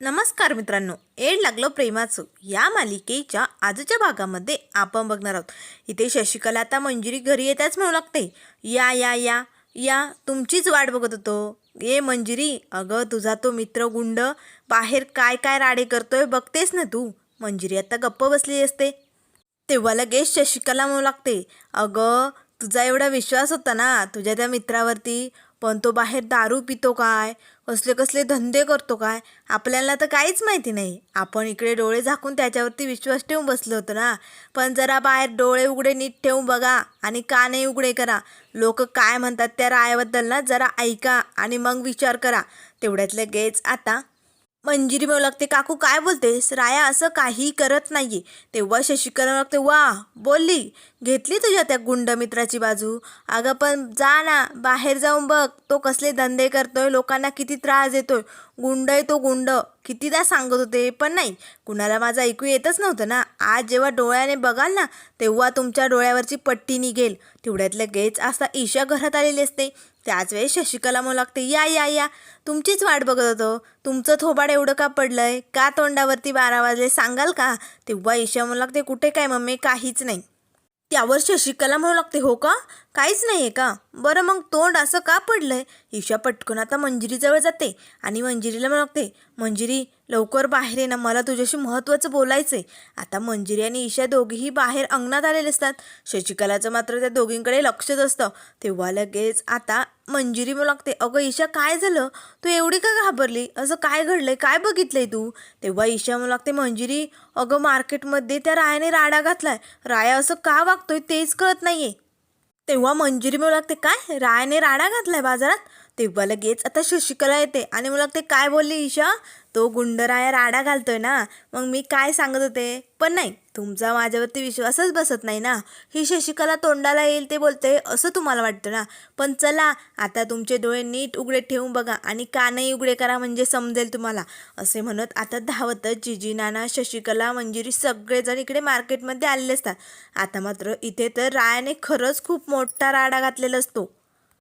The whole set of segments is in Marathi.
नमस्कार मित्रांनो एड लागलं प्रेमाचं. या मालिकेच्या आजच्या भागामध्ये आपण बघणार आहोत. इथे शशिकला आता मंजिरी घरी येताच म्हणू लागते. या या या या तुमचीच वाट बघत होतो. ये मंजिरी अगं तुझा तो मित्र गुंड बाहेर काय काय राडे करतोय बघतेस ना तू? मंजिरी आता गप्प बसली असते. तेव्हा लगेच शशिकला म्हणू लागते अगं तुझा एवढा विश्वास होता ना तुझ्या त्या मित्रावरती पण तो बाहेर दारू पितो काय? कसले कसले धंदे करतो काय? आपल्याला तर काहीच माहिती नाही. आपण इकडे डोळे झाकून त्याच्यावरती विश्वास ठेवून बसलो होतो ना. पण जरा बाहेर डोळे उघडे नीट ठेवून बघा आणि कानही उघडे करा. लोक काय म्हणतात त्या रायाबद्दल ना जरा ऐका आणि मग विचार करा. तेवढ्यातले गेज आता मंजिरी म्हणू लागते. काकू काय बोलतेस? राया असं काही करत नाहीये. तेव्हा शशिकला लागते वा बोलली. घेतली तुझ्या त्या गुंड मित्राची बाजू. अगं पण जा ना बाहेर जाऊन बघ. तो कसले धंदे करतोय लोकांना किती त्रास देतोय. गुंड आहे तो गुंड. कितीदा सांगत होते पण नाही. कुणाला माझं ऐकू येतच नव्हतं ना. आज जेव्हा डोळ्याने बघाल ना तेव्हा तुमच्या डोळ्यावरची पट्टी निघेल. तेवढ्यातलं गेच असा ईशा घरात आलेली असते. त्याचवेळेस शशिकला म्हणू लागते या या या तुमचीच वाट बघत होतो. तुमचं थोबाड एवढं का पडलंय? का तोंडावरती बारा वाजले सांगाल का? तेव्हा ईशा म्हणू लागते कुठे काय मम्मी? काहीच नाही. त्यावर शशिकला म्हणू लागते हो का? काहीच नाही आहे का? बरं मग तोंड असं का पडलंय? ईशा पटकन आता मंजिरीजवळ जाते आणि मंजिरीला म्हणू लागते मंजिरी लवकर बाहेर ये ना मला तुझ्याशी महत्त्वाचं बोलायचं आहे आता मंजिरी आणि ईशा दोघीही बाहेर अंगणात आलेले असतात. शशिकलाचं मात्र त्या दोघींकडे लक्षच असतं. तेव्हा लगेच आता मंजिरी मला लागते अगं ईशा काय झालं? तू एवढी का घाबरली? असं काय घडलंय? काय बघितलंय तू? तेव्हा ईशा मला लागते मंजिरी अगं मार्केटमध्ये त्या रायाने राडा घातलाय. राया असं का वागतोय तेच कळत नाहीये. तेव्हा मंजिरी म्हणू लागते काय? रायाने राडा घातलाय बाजारात? तेव्हा लगेच आता शशिकला येते आणि मला लागते काय बोलली ईशा? तो गुंडराया राडा घालतोय ना मग मी काय सांगत होते? पण नाही तुमचा माझ्यावरती विश्वासच बसत नाही ना. ही शशिकला तोंडाला येईल ते बोलते असं तुम्हाला वाटतं ना? पण चला आता तुमचे डोळे नीट उघडे ठेवून बघा आणि कानही उघडे करा म्हणजे समजेल तुम्हाला. असे म्हणत आता धावतच जिजी नाना शशिकला मंजिरी सगळेजण इकडे मार्केटमध्ये आलेले असतात. आता मात्र इथे तर रायाने खरंच खूप मोठा राडा घातलेला असतो.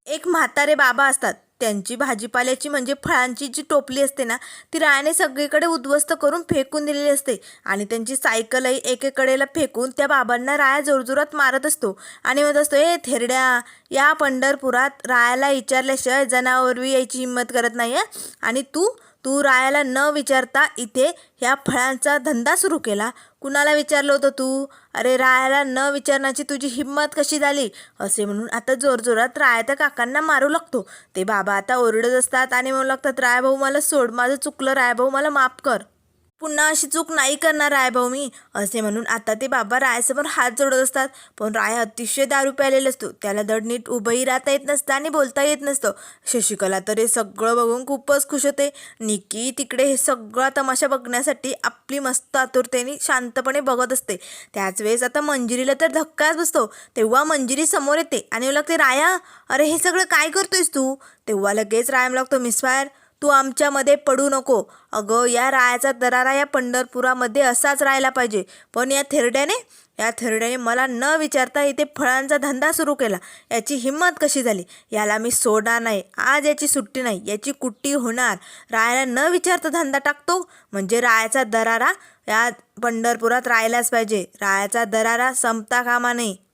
एक म्हातारे बाबा असतात. त्यांची भाजीपाल्याची म्हणजे फळांची जी टोपली असते ना ती रायाने सगळीकडे उद्ध्वस्त करून फेकून दिलेली असते. आणि त्यांची सायकलही एकेकडेला फेकून त्या बाबांना राया जोरजोरात मारत असतो. आणि म्हणत असतो ए थेरड्या या पंढरपुरात रायाला विचारल्याशिवाय जनावरवी यायची हिंमत करत नाही आहे आणि तू तू रायाला न विचारता इथे ह्या फळांचा धंदा सुरू केला. कुणाला विचारलं होतं तू? अरे रायाला न विचारण्याची तुझी हिंमत कशी झाली? असे म्हणून आता जोरजोरात राया त्या काकांना मारू लागतो. ते बाबा आता ओरडत असतात आणि म्हणू लागतात रायभाऊ मला सोड. माझं चुकलं. रायभाऊ मला माफ कर. पुन्हा अशी चूक नाही करणार राय भाऊ मी. असे म्हणून आता ते बाबा रायासमोर हात जोडत असतात. पण राय अतिशय दारू प्यालेला असतो. त्याला दडनीट उभंही राहता येत नसतं आणि बोलता येत नसतं. शशिकला तर हे सगळं बघून खूपच खुश होते. निकी तिकडे हे सगळा तमाशा बघण्यासाठी आपली मस्त आतुरतेने शांतपणे बघत असते. त्याच वेळेस आता मंजिरीला तर धक्काच बसतो. तेव्हा मंजिरी समोर येते आणि मला लागते राया अरे हे सगळं काय करतोयस तू? तेव्हा लगेच राय मला लागतो मिसफायर तू आमच्यामध्ये पडू नको. अगं या रायाचा दरारा या पंढरपुरामध्ये असाच राहायला पाहिजे. पण या थेरड्याने या थेरड्याने मला न विचारता इथे फळांचा धंदा सुरू केला. याची हिंमत कशी झाली? याला मी सोडणार नाही. आज याची सुट्टी नाही. याची कुट्टी होणार. रायाला न विचारता धंदा टाकतो? म्हणजे रायाचा दरारा या पंढरपुरात राहायलाच पाहिजे. रायाचा दरारा संपता कामा नये.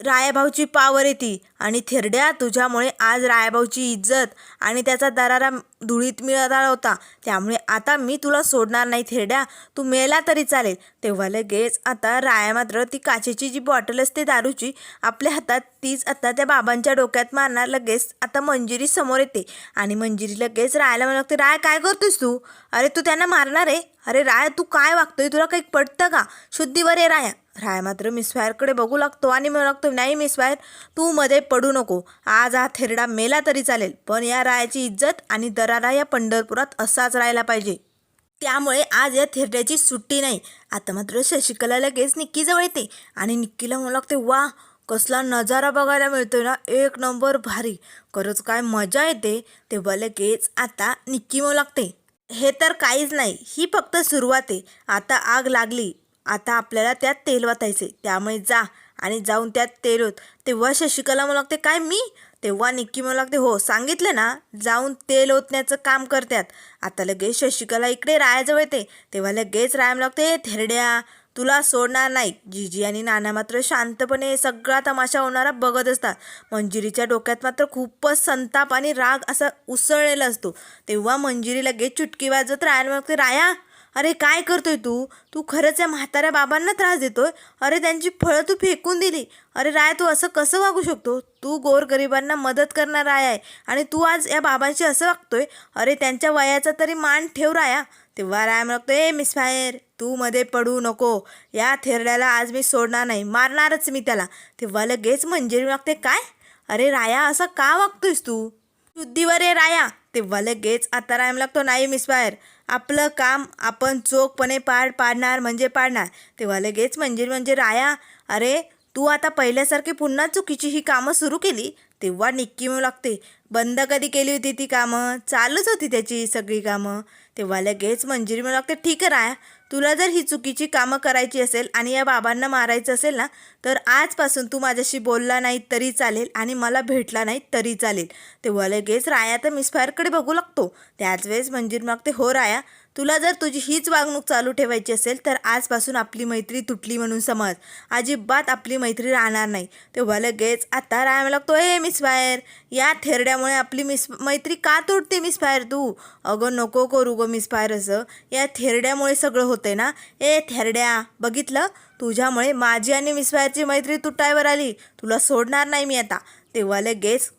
रायाभाऊची पावर येते आणि थेरड्या तुझ्यामुळे आज रायाभाऊची इज्जत आणि त्याचा दरारा धुळीत मिळाला होता. त्यामुळे आता मी तुला सोडणार नाही थेरड्या. तू मेला तरी चालेल. तेव्हा लगेच आता राया मात्र ती काचेची जी बॉटल असते दारूची आपल्या हातात तीच आता त्या बाबांच्या डोक्यात मारणार. लगेच आता मंजिरी समोर येते आणि मंजिरी लगेच रायाला म्हणू लागते राय काय करतोस तू? अरे तू त्यांना मारणार आहे? अरे राय तू काय वागतोय? तुला काही पडतं का? शुद्धीवर आहे राया. राय मात्र मिस फायरकडे बघू लागतो आणि म्हणू लागतो नाही मिस फायर तू मध्ये पडू नको. आज हा थेरडा मेला तरी चालेल पण या रायाची इज्जत आणि दरारा या पंढरपुरात असाच राहायला पाहिजे. त्यामुळे आज या थेरड्याची सुट्टी नाही. आता मात्र शशिकला लगेच निक्कीजवळ येते आणि निक्कीला म्हणू लागते वा कसला नजारा बघायला मिळतोय ना एक नंबर भारी. खरंच काय मजा येते. तेव्हा लगेच आता निक्की म्हणू लागते हे तर काहीच नाही ही फक्त सुरुवात आहे. आता आग लागली आता आपल्याला त्यात तेल वाचायचे त्यामुळे जा आणि जाऊन त्यात तेल होत तेव्हा शशिकला मला लागते काय मी? तेव्हा निक्की म्हणू लागते हो सांगितलं ना जाऊन तेल ओतण्याचं काम करतात आता लगेच शशिकला इकडे रायाजवळ येते. तेव्हा लगेच राया लागते थेरड्या तुला सोडणार नाही. जीजी आणि नाना मात्र शांतपणे सगळा तमाशा होणारा बघत असतात. मंजिरीच्या डोक्यात मात्र खूपच संताप आणि राग असा उसळलेला असतो. तेव्हा मंजिरी लगेच चुटकी वाजत रायाला म्हणते राया अरे काय करतोय तू? तू खरंच या म्हाताऱ्या बाबांना त्रास देतोय? अरे त्यांची फळं तू फेकून दिली. अरे राय तू असं कसं वागू शकतो? तू गोरगरिबांना मदत करणार राय आहे आणि तू आज या बाबांशी असं वागतोय? अरे त्यांच्या वयाचा तरी मान ठेव राया. तेव्हा राय म्हणतो ए मिस फायर तू मध्ये पडू नको. या थेरड्याला आज मी सोडणार नाही. मारणारच मी त्याला. तेव्हा लगेच मंजिरी लागते काय? अरे राया असं का वागतोयस तू? शुद्धीवर ये राया. तेव्हा लगेच आता रायम लागतो नाही मिस फायर. आपलं काम आपण चोखपणे पार पाडणार म्हणजे पाडणार. तेव्हा लगेच म्हणजे म्हणजे राया अरे तू आता पहिल्यासारखी पुन्हा चुकीची ही कामं सुरू केली? तेव्हा निक्की मिळू लागते बंद कधी केली होती ती कामं? चालूच होती त्याची सगळी कामं. तेव्हा लगेच मंजिरी मिळू लागते ठीक आहे राया तुला जर ही चुकीची कामं करायची असेल आणि या बाबांना मारायचं असेल ना तर आजपासून तू माझ्याशी बोलला नाही तरी चालेल आणि मला भेटला नाही तरी चालेल. तेव्हा लगेच राया तर मिसफायरकडे बघू लागतो. त्याच वेळेस मंजिर मागते हो राया तुला जर तुझी हीच वागणूक चालू ठेवायची असेल तर आजपासून आपली मैत्री तुटली म्हणून समज. अजिबात आपली मैत्री राहणार नाही. तेव्हा लगेच आता राहायला लागतो. ए मिस फायर या थेरड्यामुळे आपली मिस मैत्री का तुटते मिस फायर तू? अगं नको करू गं मिस फायर असं. या थेरड्यामुळे सगळं होतंय ना? ए थेरड्या बघितलं? तुझ्यामुळे माझी आणि मिस फायरची मैत्री तुटायवर आली. तुला सोडणार नाही मी आता. तेव्हा लगेच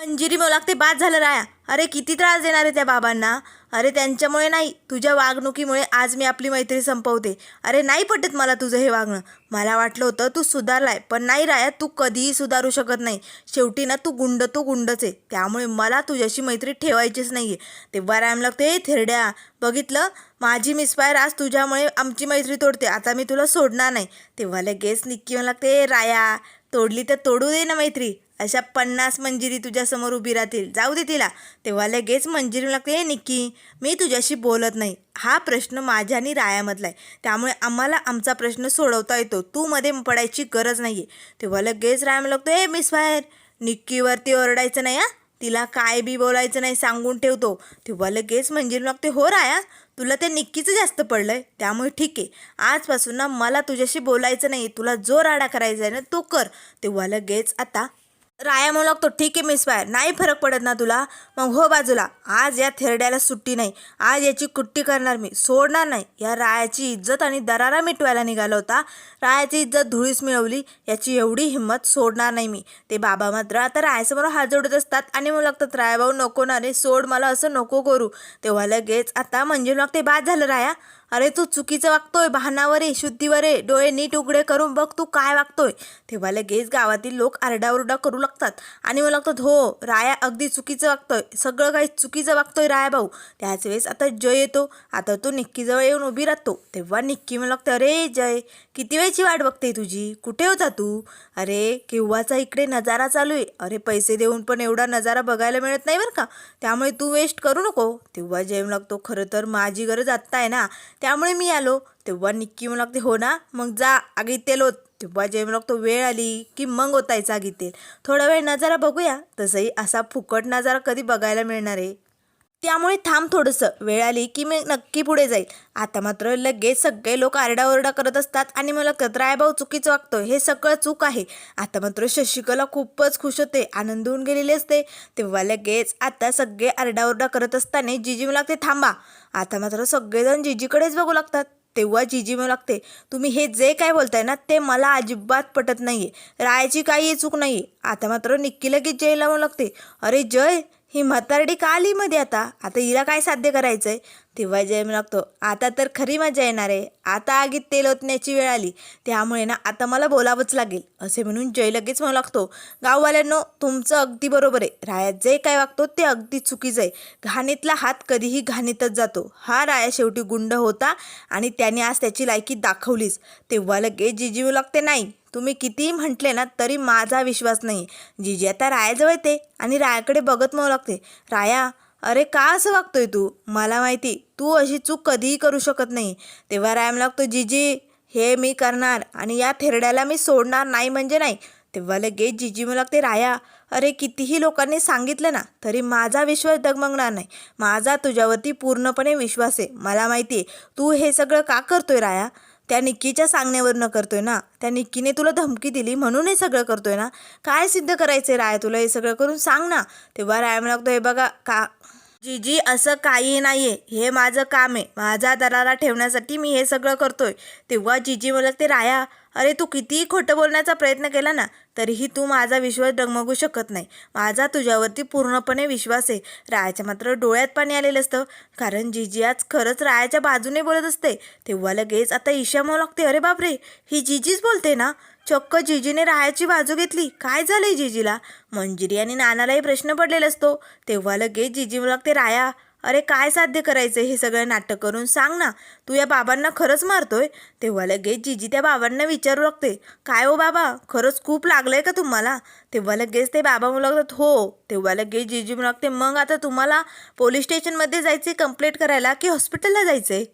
मंजिरी मला लागते बाद झालं राया. अरे किती त्रास देणार आहे त्या बाबांना? अरे त्यांच्यामुळे नाही तुझ्या वागणुकीमुळे आज मी आपली मैत्री संपवते. अरे नाही पटत मला तुझं हे वागणं. मला वाटलं होतं तू सुधारलाय पण नाही राया तू कधीही सुधारू शकत नाही. शेवटी ना तू गुंड तू गुंडच आहे. त्यामुळे मला तुझ्याशी मैत्री ठेवायचीच नाही आहे तेव्हा रायम लागते थेरड्या बघितलं? माझी मिसफायर आज तुझ्यामुळे आमची मैत्री तोडते. आता मी तुला सोडणार नाही. तेव्हा लगेच निक्की मला लागते राया तोडली तर तोडू दे ना मैत्री. अशा पन्नास मंजिरी तुझ्यासमोर उभी राहतील. जाऊ दे तिला. तेव्हा लगेच मंजिरी लागते हे निक्की मी तुझ्याशी बोलत नाही. हा प्रश्न माझ्या आणि रायामधला आहे. त्यामुळे आम्हाला आमचा प्रश्न सोडवता येतो. तू मध्ये पडायची गरज नाही आहे तेव्हा लगेच राया लागतो ए मिस फायर. निक्कीवरती ओरडायचं नाही हा? तिला काय बी बोलायचं नाही सांगून ठेवतो. तेव्हा लगेच मंजिरी लागते हो राया तुला ते निक्कीचं जास्त पडलं आहे त्यामुळे ठीक आहे. आजपासून ना मला तुझ्याशी बोलायचं नाही तुला जो राडा करायचा आहे ना तो कर. तेव्हा लगेच आता राया म्हणू लागतो ठीक आहे मिस फायर नाही फरक पडत ना तुला. मग हो बाजूला आज या थेरड्याला सुट्टी नाही आज याची कुट्टी करणार मी सोडणार नाही. या रायाची इज्जत आणि दरारा मिटवायला निघाला होता. रायाची इज्जत धुळीस मिळवली याची एवढी हिंमत सोडणार नाही मी. ते बाबा मात्र आता रायासमोर हात जोडत असतात आणि म्हणू लागतात राया भाऊ नको ना रे सोड मला असं नको करू. तेव्हा लगेच आता म्हणजे मग लागते बाद झालं राया. अरे तू चुकीचं वागतोय भानावर आहे शुद्धीवर आहे डोळे नीट उघडे करून बघ तू काय वागतोय. तेव्हा लगेच गावातील लोक आरडाओरडा करू लागतात. आणि मला लागतात हो राया अगदी चुकीचं वागतोय. सगळं काही चुकीचं वागतोय राया भाऊ त्याच वेळेस आता जय येतो. आता तो निक्कीजवळ येऊन उभी राहतो. तेव्हा निक्की मला लागतं अरे जय किती वेळची वाट बघते तुझी? कुठे होता तू? अरे केव्हाचा इकडे नजारा चालू आहे. अरे पैसे देऊन पण एवढा नजारा बघायला मिळत नाही बरं का? त्यामुळे तू वेस्ट करू नको. तेव्हा जय लागतो खरं तर माझी गरज आत्ता आहे ना. त्यामुळे मी आलो. तेव्हा निक्की म्हणू लागते हो ना मग जा आगी तेल होत. तेव्हा जे म्हणू लागतो वेळ आली की मग ओतायचा आगी तेल थोडा वेळ नजारा बघूया. तसंही असा फुकट नजारा कधी बघायला मिळणार आहे? त्यामुळे थांब थोडंसं. वेळ आली की मी नक्की पुढे जाईल. आता मात्र लगेच सगळे लोक आरडाओरडा करत असतात आणि मला कतराय भाऊ चुकीचं वागतो हे सगळं चूक आहे. आता मात्र शशिकला खूपच खुश होते आनंद होऊन गेलेली असते. तेव्हा लगेच आता सगळे आरडाओरडा करत असताना जिजी मला लागते थांबा. आता मात्र सगळेजण जिजीकडेच बघू लागतात. तेव्हा जिजी म्हणू लागते तुम्ही हे जे काय बोलताय ना ते मला अजिबात पटत नाही आहे रायाची काही चूक नाही आहे आता मात्र निक्की लगेच जयला म्हणू लागते अरे जय ही म्हातारडी का आली मध्ये आता? आता हिला काय साध्य करायचंय? तेव्हा जय लागतो. आता तर खरी मजा येणार आहे. आता आगीत तेल ओतण्याची वेळ आली. त्यामुळे ना आता मला बोलावंच लागेल असे म्हणून जय लगेच म्हणू लागतो. गाववाल्यांनो तुमचं अगदी बरोबर आहे. रायात जे काय वागतो ते अगदी चुकीचं आहे. घाणीतला हात कधीही घाणीतच जातो. हा राया शेवटी गुंड होता आणि त्याने आज त्याची लायकी दाखवलीच. तेव्हा लगेच जिजीवू लागते नाही तुम्ही कितीही म्हटले ना तरी माझा विश्वास नाही. जिजी आता रायाजवळ येते आणि रायाकडे बघत म्हणू लागते. राया अरे का असं वागतोय तू? मला माहिती तू अशी चूक कधीही करू शकत नाही. तेव्हा राया लागतो जिजी हे मी करणार आणि या थेरड्याला मी सोडणार नाही म्हणजे नाही. तेव्हा लगेच जिजी मला लागते राया अरे कितीही लोकांनी सांगितलं ना तरी माझा विश्वास डगमगणार नाही. माझा तुझ्यावरती पूर्णपणे विश्वास आहे. मला माहिती आहे तू हे सगळं का करतोय राया? त्या निक्कीच्या सांगण्यावरनं करतोय ना. त्या निक्कीने तुला धमकी दिली म्हणून हे सगळं करतोय ना. काय सिद्ध करायचंय राय तुला हे सगळं करून सांग ना. तेव्हा राया म्हणतो लागतो हे बघा का जीजी असं काही नाहीये. हे माझं काम आहे. माझा दराला ठेवण्यासाठी मी हे सगळं करतोय. तेव्हा जीजी मला ते राया अरे तू कितीही खोटं बोलण्याचा प्रयत्न केला ना तरीही तू माझा विश्वास डगमगू शकत नाही. माझा तुझ्यावरती पूर्णपणे विश्वास आहे. रायाच्या मात्र डोळ्यात पाणी आलेलं असतं. कारण जीजी आज खरंच रायाच्या बाजूने बोलत असते. तेव्हा लगेच आता ईशा म्हणू लागते. अरे बापरे ही जीजीच बोलते ना? चक्क जीजीने रायाची बाजू घेतली. काय झालंय जीजीला? मंजिरी आणि नानालाही प्रश्न पडलेला असतो. तेव्हा लगेच जीजी मला लागते राया अरे काय साध्य करायचं हे सगळं नाटक करून? सांग ना. तू या बाबांना खरंच मारतोय? तेव्हा लगेच जीजी त्या बाबांना विचारू लागते. काय हो बाबा? खरंच खूप लागलंय का तुम्हाला? तेव्हा लगेच ते बाबा म्हणू लागतात हो. तेव्हा लगेच जीजी म्हणू लागते मग आता तुम्हाला पोलीस स्टेशनमध्ये जायचे कंप्लेंट करायला की हॉस्पिटलला जायचंय?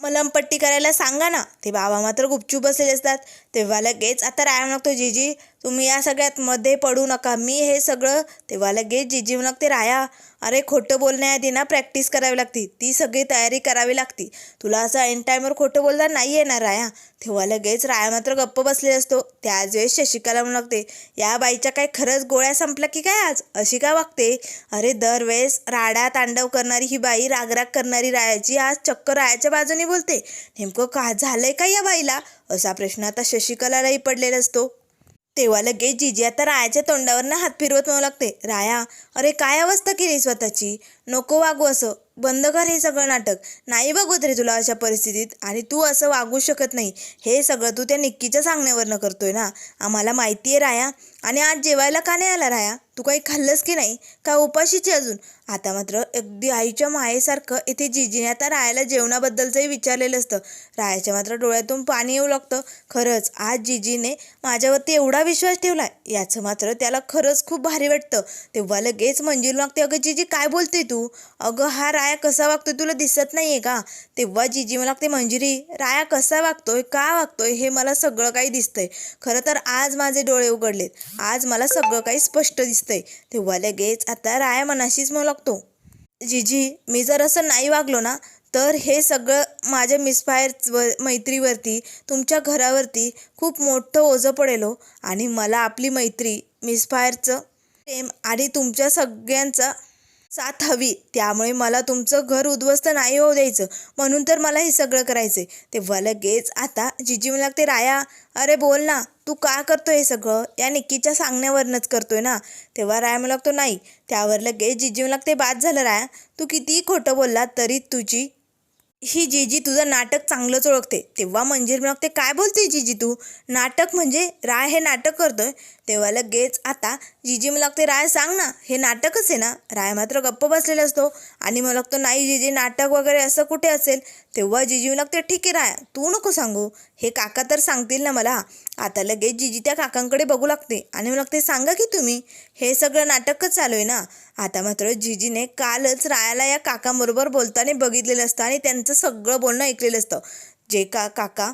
मलमपट्टी करायला सांगा ना. ते बाबा मात्र गुपचूप बसलेले असतात. तेव्हा लगेच आता राय लागतो जीजी. तुम्ही या सगळ्यात मध्ये पडू नका. मी हे सगळं तेव्हा लगेच जीजी लागते राया. अरे खोटं बोलण्याआधी ना प्रॅक्टिस करावी लागती. ती सगळी तयारी करावी लागती. तुला असं ऐन टाईमवर खोटं बोलता नाही येणार राया? तेव्हा लगेच राया मात्र गप्प बसलेला असतो. त्याच वेळेस शशिकाला म्हणू लागते या बाईच्या काय खरंच गोळ्या संपल्या की काय आज? अशी का वागते? अरे दरवेळेस राडा तांडव करणारी ही बाई रागराग करणारी रायाची आज चक्क रायाच्या बाजूने बोलते. नेमकं का झालंय का या बाईला? असा प्रश्न आता शशिकलालाही पडलेला असतो. तेव्हा लगेच जिजी आता रायाच्या तोंडावरनं हात फिरवत म्हणू लागते राया अरे काय अवस्था केली स्वतःची? नको वागू असं. बंद कर हे सगळं नाटक. नाही बघत रे तुला अशा परिस्थितीत. आणि तू असं वागू शकत नाही. हे सगळं तू त्या निक्कीच्या सांगण्यावरनं करतोय ना? आम्हाला माहिती आहे राया. आणि आज जेवायला का नाही आला राया? तू काही खाल्लंस की नाही? का उपाशीची अजून? आता मात्र अगदी आईच्या मायेसारखं इथे जिजीने आता रायाला जेवणाबद्दलचंही विचारलेलं असतं. रायाच्या मात्र डोळ्यातून पाणी येऊ लागतं. खरंच आज जिजीने माझ्यावरती एवढा विश्वास ठेवला याचं मात्र त्याला खरंच खूप भारी वाटतं. तेव्हा लगेच मंजिल मागते अगं जिजी काय बोलते तू? अगं हा राया कसा वागतोय तुला दिसत नाही आहे का? तेव्हा जिजी मला लागते मंजिरी राया कसा वागतोय का वागतोय हे मला सगळं काही दिसतंय. खरं तर आज माझे डोळे उघडलेत. आज मला सगळं काही स्पष्ट दिसतंय. तेव्हा लगेच आता राया मनाशीच म्हणू लागतो. जिजी मी जर असं नाही वागलो ना तर हे सगळं माझ्या मिसफायर व मैत्रीवरती तुमच्या घरावरती खूप मोठं ओझं पडेल हो. आणि मला आपली मैत्री मिसफायरचं प्रेम आणि तुमच्या सगळ्यांचा साथ हवी. त्यामुळे मला तुमचं घर उद्ध्वस्त नाही होऊ द्यायचं. म्हणून तर मला हे सगळं करायचं आहे तेव्हा लगेच आता जिजी मला लागते राया अरे बोल ना तू का करतो हे सगळं? या निक्कीच्या सांगण्यावरनंच करतोय ना. तेव्हा राया मला लागतो नाही. त्यावर लगेच जिजी मला लागते बाद झालं राया. तू कितीही खोटं बोलला तरी तुझी ही जीजी तुझं नाटक चांगलंच ओळखते. तेव्हा म्हणजे मग ते काय बोलते जीजी तू? नाटक म्हणजे राय हे नाटक करतोय. तेव्हा लगेच आता जीजी मला लागते राय सांग ना हे नाटकच आहे ना? राय मात्र गप्प बसलेला असतो. आणि मला लागतो नाही जीजी नाटक वगैरे असं कुठे असेल? तेव्हा जीजी मला लागते ठीक आहे राय तू नको सांगू. हे काका तर सांगतील ना मला. आता लगेच जीजी त्या काकांकडे बघू लागते. आणि मला लागते सांगा की तुम्ही हे सगळं नाटकच चालू आहे ना? आता मात्र जीजीने कालच रायाला या काकांबरोबर बोलताना बघितलेलं असतं आणि त्यांचं सगळं बोलणं ऐकलेलं असतं. जे का काका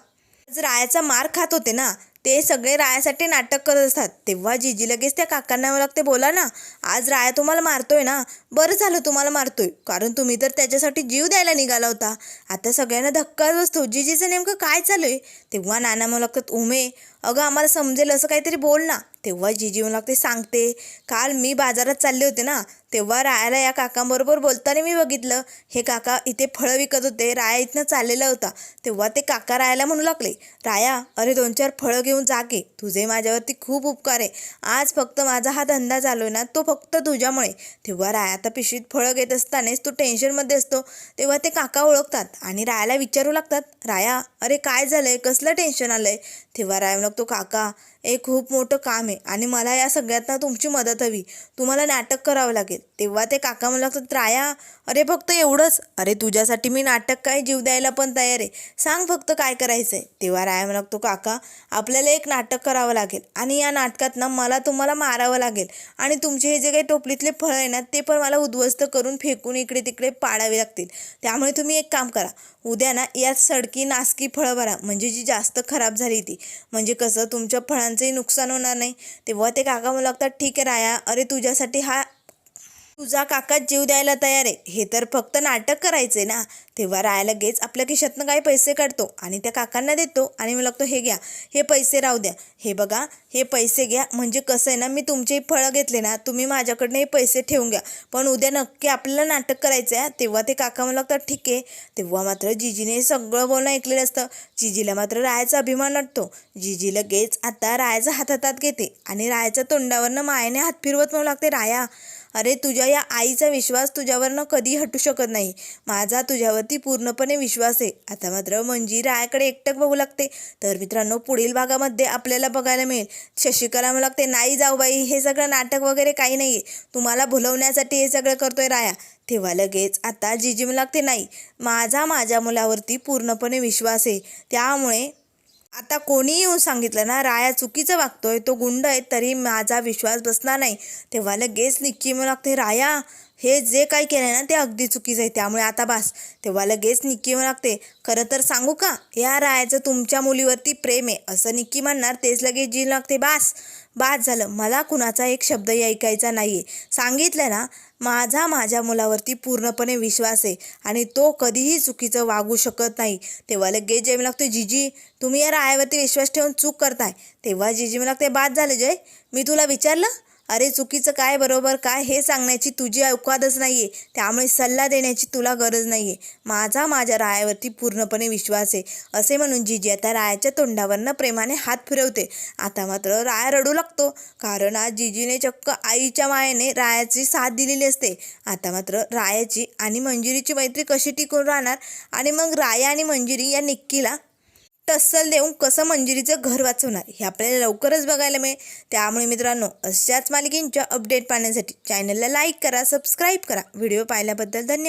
आज रायाचा मार खात होते ना ते सगळे रायासाठी नाटक करत असतात. तेव्हा जीजी लगेच त्या काकांना मला लागते बोला ना आज राया तुम्हाला मारतोय ना बरं झालं तुम्हाला मारतोय कारण तुम्ही तर त्याच्यासाठी जीव द्यायला निघाला होता. आता सगळ्यांना धक्काच बसतो जीजीचं नेमकं काय चालू आहे? तेव्हा नाना मला लागतात उमे अगं आम्हाला समजेल असं काहीतरी बोल ना. तेव्हा जीजी मला लागते सांगते. काल मी बाजारात चालले होते ना तेव्हा रायाला या काकांबरोबर बोलताना मी बघितलं. हे काका इथे फळं विकत होते राया इथनं चाललेला होता. तेव्हा ते काका रायाला म्हणू लागले राया अरे दोन चार फळं घेऊन जागे तुझे माझ्यावरती खूप उपकार आहे. आज फक्त माझा हा धंदा चालू आहे ना तो फक्त तुझ्यामुळे. तेव्हा राया आता पिशवीत फळं घेत असतानाच तू टेन्शनमध्ये असतो. तेव्हा ते काका ओळखतात आणि रायाला विचारू लागतात राया अरे काय झालंय? कसलं टेन्शन आलंय? तेव्हा राया लागतो काका हे खूप मोठं काम आहे. आणि मला या सगळ्यातनं तुमची मदत हवी. तुम्हाला नाटक करावं लागेल. तेव्हा ते काका मला लागतात राया अरे फक्त एवढंच. अरे तुझ्यासाठी मी नाटक काय जीव द्यायला पण तयार आहे. सांग फक्त काय करायचं आहे तेव्हा राया मला लागतो काका आपल्याला एक नाटक करावं लागेल. आणि या नाटकात ना मला तुम्हाला मारावं लागेल. आणि तुमचे हे जे काही टोपलीतले फळं आहे ना ते पण मला उद्ध्वस्त करून फेकून इकडे तिकडे पाडावे लागतील. त्यामुळे तुम्ही एक काम करा. उद्या ना यात सडकी नासकी फळं भरा. म्हणजे जी जास्त खराब झाली ती. म्हणजे कसं तुमच्या फळां त्यांचंही नुकसान होणार नाही. तेव्हा ते काका म्हणू लागतात ठीक आहे राया अरे तुझ्यासाठी हा तुझा काका जीव द्यायला तयार आहे. हे तर फक्त नाटक करायचे ना. तेव्हा राया लगेच आपल्या खिशातनं काही पैसे काढतो आणि त्या काकांना देतो आणि मी लागतो हे घ्या. हे पैसे राहू द्या. हे बघा हे पैसे घ्या. म्हणजे कसं आहे ना मी तुमचे फळं घेतले ना तुम्ही माझ्याकडनं हे पैसे ठेवून घ्या. पण उद्या नक्की आपल्याला नाटक करायचं आहे तेव्हा ते काका मला लागतात ठीक आहे. तेव्हा मात्र जिजीने सगळं बोलणं ऐकलेलं असतं. जिजीला मात्र रायाचा अभिमान वाटतो. जिजी लगेच आता रायाचा हात हातात घेते आणि रायाच्या तोंडावरनं मायाने हात फिरवत म्हणू लागते राया अरे तुझ्या या आईचा विश्वास तुझ्यावरनं कधी हटू शकत नाही. माझा तुझ्यावरती पूर्णपणे विश्वास आहे. आता मात्र मंजी रायाकडे एकटक बघू लागते. तर मित्रांनो पुढील भागामध्ये आपल्याला बघायला मिळेल. शशिकला म्हणू लागते नाही जाऊ बाई हे सगळं नाटक वगैरे काही नाही आहे तुम्हाला भुलवण्यासाठी हे सगळं करतोय राया. तेव्हा लगेच आता जिजी म्हणू लागते नाही माझा माझ्या मुलावरती पूर्णपणे विश्वास आहे. त्यामुळे आता कोणीही येऊन सांगितलं ना राया चुकीचं वागतोय तो गुंड आहे तरी माझा विश्वास बसणार नाही. तेव्हा लगेच निक्की म्हणू लागते राया हे जे काही केलं ना ते अगदी चुकीचं आहे त्यामुळे आता बास. तेव्हा लगेच निक्की म्हणू लागते खरं तर सांगू का या रायाचं तुमच्या मुलीवरती प्रेम आहे. असं निक्की म्हणणार तेच लगेच जी लागते बास. बाद झालं. मला कुणाचा एक शब्दही ऐकायचा नाही आहे सांगितलं ना माझा माझ्या मुलावरती पूर्णपणे विश्वास आहे आणि तो कधीही चुकीचं वागू शकत नाही. तेव्हा लगेच जय लागतो जिजी तुम्ही या रायावरती विश्वास ठेवून चूक करताय. तेव्हा जिजी मला लागते बाद झालं जय. मी तुला विचारलं अरे चुकीचं काय बरोबर? काय हे सांगण्याची तुझी औकादच नाही आहे त्यामुळे सल्ला देण्याची तुला गरज नाही आहे माझा माझ्या रायावरती पूर्णपणे विश्वास आहे. असे म्हणून जिजी आता रायाच्या तोंडावरनं प्रेमाने हात फिरवते. आता मात्र राया रडू लागतो. कारण आज जिजीने चक्क आईच्या मायेने रायाची साथ दिलेली असते. आता मात्र रायाची आणि मंजिरीची मैत्री कशी टिकून राहणार? आणि मग राया आणि मंजिरी या निक्कीला टस्सल देऊन कसं मंजिरीचं घर वाचवणार? हे आपल्याला लवकरच बघायला मिळेल. त्यामुळे मित्रांनो अशाच मालिकेंच्या अपडेट पाहण्यासाठी चॅनलला लाईक करा सबस्क्राईब करा. व्हिडिओ पाहिल्याबद्दल धन्यवाद.